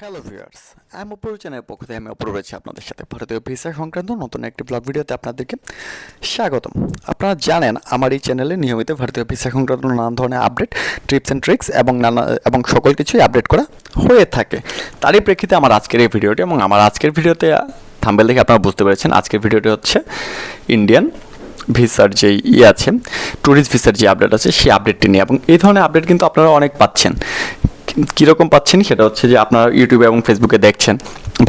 Hello viewers আমি অপূর্ব চ্যানেলের পক্ষ থেকে আমি অপূর্ব রয়েছি আপনাদের সাথে ভারতীয় ভিসা সংক্রান্ত নতুন একটি ব্লগ ভিডিওতে আপনাদেরকে স্বাগতম। আপনারা জানেন আমার এই চ্যানেলে নিয়মিত ভারতীয় ভিসা সংক্রান্ত নানান ধরনের আপডেট টিপস অ্যান্ড ট্রিক্স এবং নানা, এবং সকল কিছুই আপডেট করা হয়ে থাকে। তারই প্রেক্ষিতে আমার আজকের এই ভিডিওটি এবং আমার আজকের ভিডিওতে থাম্বেল দেখে আপনারা বুঝতে পেরেছেন, আজকের ভিডিওটি হচ্ছে ইন্ডিয়ান ভিসার যে ই আছে ট্যুরিস্ট ভিসার যে আপডেট আছে, সেই আপডেটটি নিয়ে। এবং এই ধরনের আপডেট কিন্তু আপনারা অনেক পাচ্ছেন। কীরকম পাচ্ছেন? সেটা হচ্ছে যে আপনার ইউটিউবে এবং ফেসবুকে দেখছেন,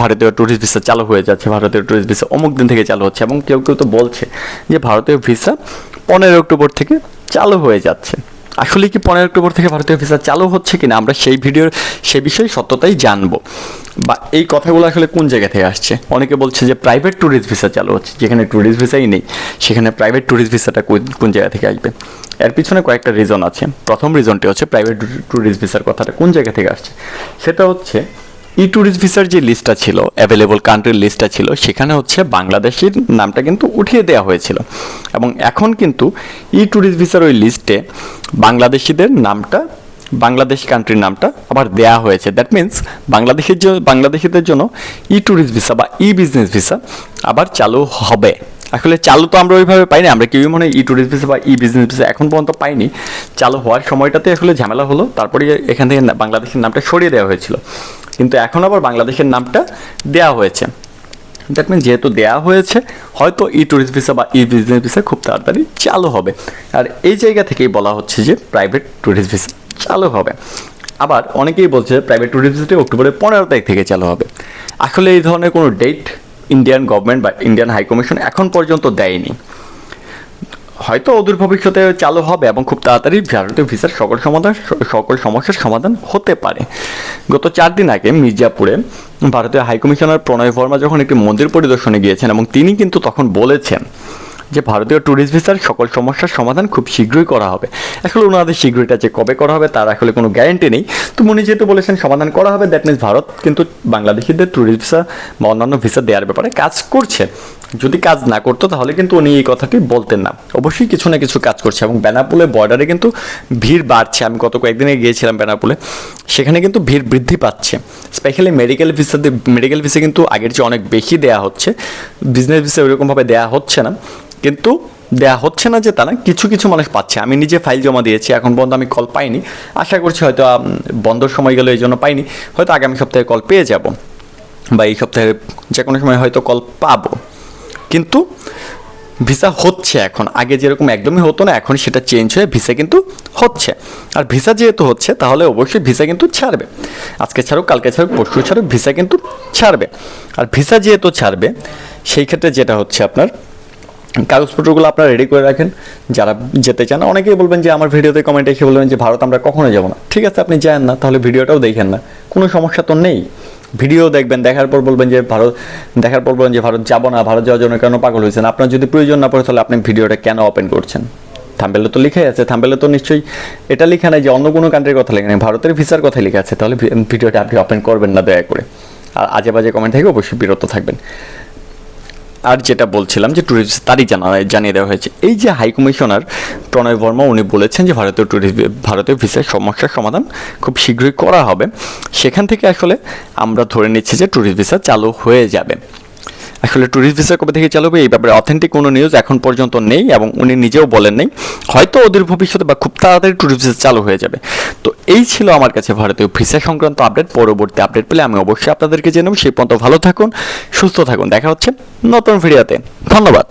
ভারতীয় ট্যুরিস্ট ভিসা চালু হয়ে যাচ্ছে, ভারতীয় ট্যুরিস্ট ভিসা অমুক দিন থেকে চালু হচ্ছে এবং কেউ কেউ তো বলছে যে ভারতীয় ভিসা পনেরো অক্টোবর থেকে চালু হয়ে যাচ্ছে। আসলে কি পনেরো অক্টোবর থেকে ভারতীয় ভিসা চালু হচ্ছে কিনা আমরা সেই ভিডিওর সে বিষয়ে সত্যতাই জানব। বা এই কথাগুলো আসলে কোন জায়গা থেকে আসছে? অনেকে বলছে যে প্রাইভেট ট্যুরিস্ট ভিসা চালু হচ্ছে, যেখানে ট্যুরিস্ট ভিসাই নেই, সেখানে প্রাইভেট ট্যুরিস্ট ভিসাটা কোন- জায়গা থেকে আসবে? এর পিছনে কয়েকটা রিজন আছে। প্রথম রিজনটি হচ্ছে প্রাইভেট ট্যুরিস্ট ভিসার কথাটা কোন জায়গা থেকে আসছে? সেটা হচ্ছে ই ট্যুরিস্ট ভিসার যে লিস্টটা ছিল অ্যাভেলেবল কান্ট্রির লিস্টটা ছিল, সেখানে হচ্ছে বাংলাদেশের নামটা কিন্তু উঠিয়ে দেওয়া হয়েছিল। এবং এখন কিন্তু ই ট্যুরিস্ট ভিসার ওই লিস্টে বাংলাদেশিদের নামটা বাংলাদেশ কান্ট্রির নামটা আবার দেয়া হয়েছে। দ্যাট মিন্স বাংলাদেশের জন্য বাংলাদেশিদের জন্য ই ট্যুরিস্ট ভিসা বা ই বিজনেস ভিসা আবার চালু হবে। আসলে চালু তো আমরা ওইভাবে পাইনি, আমরা কেউই মনে ই ট্যুরিস্ট ভিসা বা ই বিজনেস ভিসা এখন পর্যন্ত পাইনি। চালু হওয়ার সময়টাতে আসলে ঝামেলা হলো, তারপরে এখান থেকে বাংলাদেশের নামটা সরিয়ে দেওয়া হয়েছিল। কিন্তু এখন আবার বাংলাদেশের নামটা দেওয়া হয়েছে। দ্যাট মিন যেহেতু দেওয়া হয়েছে, হয়তো ই ট্যুরিস্ট ভিসা বা ই বিজনেস ভিসা খুব তাড়াতাড়ি চালু হবে। আর এই জায়গা থেকেই বলা হচ্ছে যে প্রাইভেট ট্যুরিস্ট ভিসা চালু হবে। আবার অনেকেই বলছে প্রাইভেট ভিসাটি অক্টোবরের পনেরো তারিখ থেকে চালু হবে। আসলে এই ধরনের কোনো ডেট ইন্ডিয়ান গভর্নমেন্ট বা ইন্ডিয়ান হাই কমিশন এখন পর্যন্ত দেয়নি। হয়তো অদূর ভবিষ্যতে চালু হবে এবং খুব তাড়াতাড়ি ভারতীয় ভিসার সকল সমাধান, সকল সমস্যার সমাধান হতে পারে। গত চার দিন আগে মির্জাপুরে ভারতীয় হাইকমিশনার প্রণয় বর্মা যখন একটি মন্দির পরিদর্শনে গিয়েছেন এবং তিনি কিন্তু তখন বলেছেন যে ভারতীয় ট্যুরিস্ট ভিসার সকল সমস্যার সমাধান খুব শীঘ্রই করা হবে। আসলে ওনাদের শীঘ্রইটা যে কবে করা হবে তার আসলে কোনো গ্যারেন্টি নেই। তো উনি যেহেতু বলেছেন সমাধান করা হবে দ্যাট মিনস ভারত কিন্তু বাংলাদেশিদের ট্যুরিস্ট ভিসা বা অন্যান্য ভিসা দেওয়ার ব্যাপারে কাজ করছে। যদি কাজ না করতো তাহলে কিন্তু উনি এই কথাটি বলতেন না। অবশ্যই কিছু না কিছু কাজ করছে এবং বেনাপুলে বর্ডারে কিন্তু ভিড় বাড়ছে। আমি গত কয়েকদিনে গিয়েছিলাম বেনাপুলে। সেখানে কিন্তু ভিড় বৃদ্ধি পাচ্ছে। Specially medical visa medical visa কিন্তু আগের চেয়ে অনেক বেশি দেওয়া হচ্ছে। বিজনেস ভিসা ওইরকমভাবে দেওয়া হচ্ছে না। কিন্তু দেওয়া হচ্ছে না যে তা না কিছু কিছু মানুষ পাচ্ছে। আমি নিজে ফাইল জমা দিয়েছি এখন পর্যন্ত আমি কল পাইনি। আশা করছি হয়তো আম, বন্ধর সময় গেলে এই জন্য পাইনি। হয়তো আগামী সপ্তাহে কল পেয়ে যাব বা এই সপ্তাহে যে কোনো সময় হয়তো কল পাবো। কিন্তু ভিসা হচ্ছে এখন। আগে যেরকম একদমই হতো না এখন সেটা চেঞ্জ হয়ে ভিসা কিন্তু হচ্ছে। আর ভিসা যেহেতু হচ্ছে তাহলে অবশ্যই ভিসা কিন্তু ছাড়বে। আজকে ছাড়ুক কালকে ছাড়ুক পরশু ছাড়ুক ভিসা কিন্তু ছাড়বে। আর ভিসা যেহেতু ছাড়বে সেই ক্ষেত্রে যেটা হচ্ছে আপনার কাগজপত্রগুলো আপনারা রেডি করে রাখেন। যারা যেতে চান, অনেকেই বলবেন যে আমার ভিডিওতে কমেন্টে এসে বলবেন যে, ভারত, আমরা কখনো যাব না। ঠিক আছে, আপনি যান না, তাহলে ভিডিওটাও দেখেন না। কোনো সমস্যা তো নেই। ভিডিও দেখবেন, দেখার পর বলবেন যে, ভারত দেখার পর বলবেন যে, ভারত যাব না, ভারত যাওয়ার জন্য কেন পাগল হয়েছেন? আপনার যদি প্রয়োজন না পড়ে, তাহলে আপনি ভিডিওটা কেন ওপেন করছেন? থাম্বেলে তো লিখাই আছে থাম্বেলে তো নিশ্চয়ই এটা লেখা নাই যে, অন্য কোনো কান্ট্রির কথা লেখা নেই, ভারতের ভিসার কথা লেখা আছে। তাহলে ভিডিওটা আপনি ওপেন করবেন না, দয়া করে। আর আজে বাজে কমেন্ট থেকে অবশ্যই বিরত থাকবেন। আর যেটা বলছিলাম যে ট্যুরিস্ট তারই জানা জানিয়ে দেওয়া হয়েছে। এই যে হাই কমিশনার প্রণয় বর্মা, উনি বলেছেন যে ভারতীয় ট্যুরিস্ট ভারতীয় ভিসার সমস্যার সমাধান খুব শীঘ্রই করা হবে। সেখান থেকে আসলে আমরা ধরে নিচ্ছি যে ট্যুরিস্ট ভিসা চালু হয়ে যাবে। আসলে ট্যুরিস্ট ভিসা কবে থেকে চালু হবে এই ব্যাপারে অথেন্টিক কোনো নিউজ এখন পর্যন্ত নেই এবং উনি নিজেও বলেন নেই। হয়তো ওদের ভবিষ্যতে বা খুব তাড়াতাড়ি ট্যুরিস্ট ভিসা চালু হয়ে যাবে। তো এই ছিল আমার কাছে ভারতীয় ভিসা সংক্রান্ত আপডেট পরবর্তী আপডেট পেলে আমি অবশ্যই আপনাদেরকে জানাব। সেই পর্যন্ত ভালো থাকুন, সুস্থ থাকুন। দেখা হচ্ছে নতুন ভিডিওতে ধন্যবাদ।